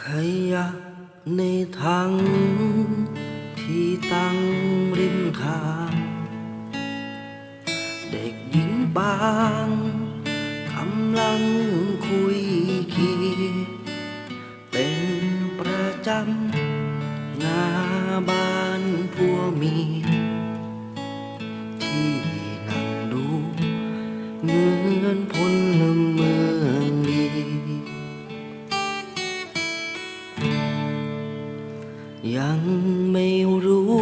ขยะในถังที่ตั้งริมทาง เด็กหญิงบางกำลังคุยคีเป็นประจำ ยังไม่รู้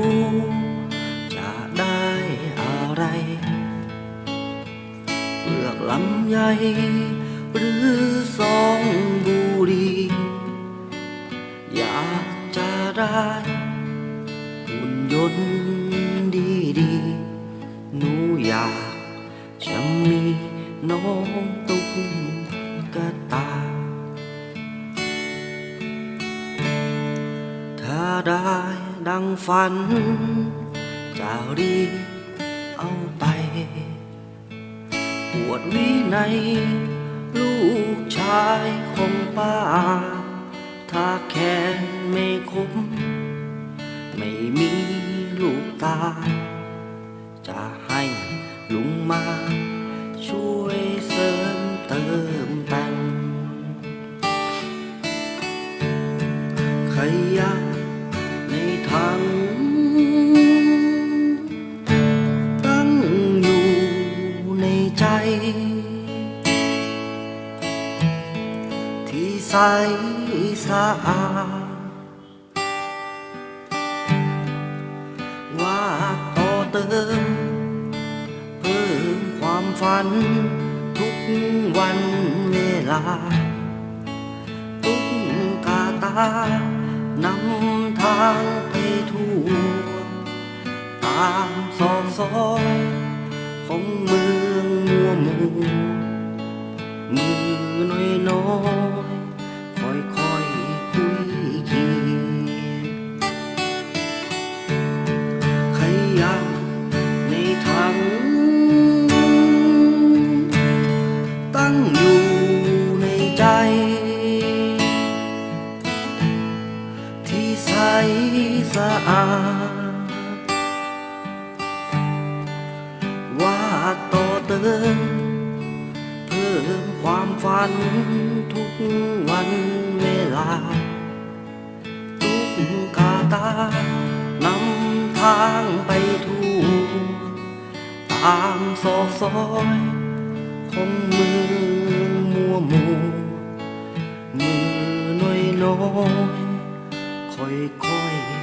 จะได้อะไรเปลือกลำไยหรือซองบุรีอยากจะได้หุ่นยนต์ดีๆหนูอยากจะมีน้องตุ๊กตาถ้า ได้ดังฝัน จะรีบเอาไปปวดวิในลูกชายของป้า ถ้าแค้นไม่คมไม่มีลูกตา จะให้ลุงมาช่วยเสริมเติมแต่งขยะัง ตั้งอยู่ในใจ ที่ใสสะอาดว่าต่อเติม เพิ่มความฝัน ทุกวันเวลาตุ๊กกาตา นำทางไปทั่วตามซอกซอยของเมืองมัวมู่มื อาดวาดต่อเติมเพิ่มความฝันทุกวันเวลา ทุกกาตานำทางไปทั่วตามซอกซอยของมือมัวมู่มือน้อยน้อยค่อยค่อย